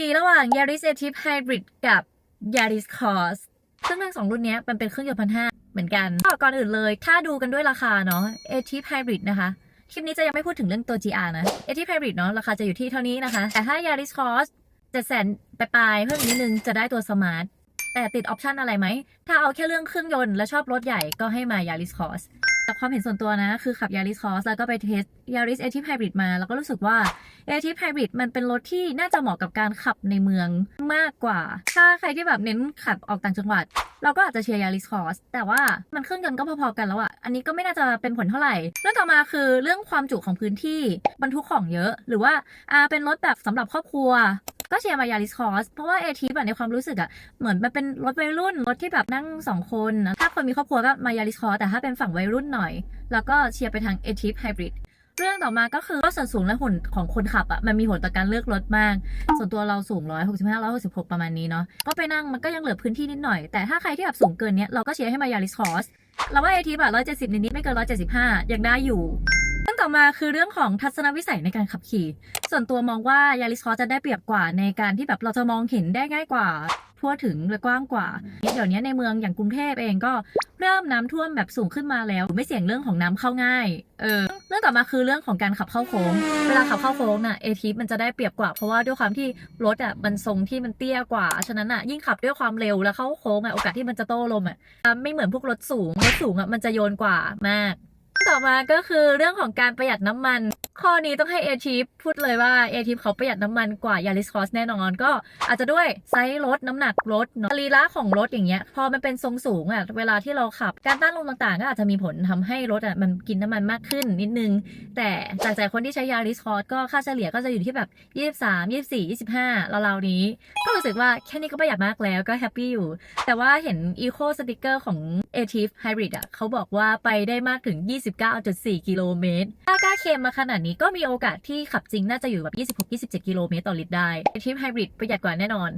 ดีระหว่าง Yaris a t i v Hybrid กับ Yaris Cross ซึ่งทั้งสองรุ่นนี้มันเป็นเครื่องยนต์พันห้าเหมือนกันก็ก่อนอื่นเลย ถ้าดูกันด้วยราคาเนาะ a t i v Hybrid นะคะคลิปนี้จะยังไม่พูดถึงเรื่องตัว GR นะ a t i v Hybrid เนาะราคาจะอยู่ที่เท่านี้นะคะ แต่ถ้า Yaris Cross จะแสนปลายเพิ่มนิดนึงจะได้ตัว Smart แต่ติดออปชันอะไรไหม ถ้าเอาแค่เรื่องเครื่องยนต์และชอบรถใหญ่ก็ให้มา Yaris Cross แต่ความเห็นส่วนตัวนะ คือขับ Yaris Cross แล้วก็ไปเทส Yaris a t i v Hybrid มา แล้วก็รู้สึกว่า a t i v Hybrid มันเป็นรถที่น่าจะเหมาะกับการขับในเมืองมากกว่า ถ้าใครที่แบบเน้นขับออกต่างจังหวัด เราก็อาจจะเชียร์ Yaris Cross แต่ว่ามันเครื่องยนต์ก็พอๆกันแล้วอะอันนี้ก็ไม่น่าจะเป็นผลเท่าไหร่ เรื่องต่อมาคือเรื่องความจุของพื้นที่บรรทุกของเยอะ หรือว่าอ่าเป็นรถแบบสำหรับครอบครัว ก็เชียร์มา Yaris Cross เพราะว่า a t i v อะในความรู้สึกอะเหมือนมันเป็นรถวัยรุ่นรถที่แบบนั่งสองคนถ้าคนมีครอบครัวก็มา Yaris Cross แต่ถ้าเป็นฝั่งวัยรุ่นหน่อย แล้วก็เชียร์ไปทาง a t i v Hybrid เรื่องต่อมาก็คือว่าส่วนสูงและหุ่นของคนขับอะมันมีผลต่อการเลือกรถมาก ส่วนตัวเราสูง 165 166 ประมาณนี้เนาะก็ไปนั่งมันก็ยังเหลือพื้นที่นิดหน่อย แต่ถ้าใครที่แบบสูงเกินเนี้ยเราก็เชียร์ให้มา Yaris Cross เราว่า AT แบบ170 นิดๆไม่เกิน 175 ยังได้อยู่ ต่อมาคือเรื่องของทัศนวิสัยในการขับขี่ ส่วนตัวมองว่า Yaris Cross จะได้เปรียบกว่าในการที่แบบเราจะมองเห็นได้ง่ายกว่า ทั่วถึงและกว้างกว่า เดี๋ยวนี้ในเมืองอย่างกรุงเทพเองก็เริ่มน้ำท่วมแบบสูงขึ้นมาแล้ว ไม่เสี่ยงเรื่องของน้ำเข้าง่ายเออเรื่องต่อมาคือเรื่องของการขับเข้าโค้ง เวลาขับเข้าโค้งน่ะเอทีมันจะได้เปรียบกว่าเพราะว่าด้วยความที่รถอะมันทรงที่มันเตี้ยกว่าฉะนั้นอะยิ่งขับด้วยความเร็วแล้วเข้าโค้งอะโอกาสที่มันจะโต้ลมอะไม่เหมือนพวกรถสูงรถสูงอะมันจะโยนกว่ามาก ต่อมาก็คือเรื่องของการประหยัดน้ำมัน ข้อนี้ต้องให้เอทีพูดเลยว่าเอทีเขาประหยัดน้ำมันกว่า Yaris Cross แน่นอนก็อาจจะด้วยไซส์รถน้ำหนักรถเนอะรีระของรถอย่างเงี้ยพอมันเป็นทรงสูงอะเวลาที่เราขับ การต้านลมต่างๆ ก็อาจจะมีผลทำให้รถอะมันกินน้ำมันมากขึ้นนิดนึง แต่จากใจคนที่ใช้ Yaris Cross ก็ค่าเฉลี่ยก็จะอยู่ที่แบบ 23 24 25ราวๆนี้ ก็รู้สึกว่าแค่นี้ก็ประหยัดมากแล้วก็แฮปปี้อยู่ แต่ว่าเห็น Eco Sticker ของ a t i v Hybrid อะเขาบอกว่าไปได้มากถึง29.4 กิโลเมตร ถ้ากล้าเค็มมาขนาดนี้ก็มีโอกาสที่ขับจริงน่าจะอยู่แบบ 26-27 กิโลเมตรต่อลิตรได้ a t i v Hybrid ประหยัดกว่าแน่นอน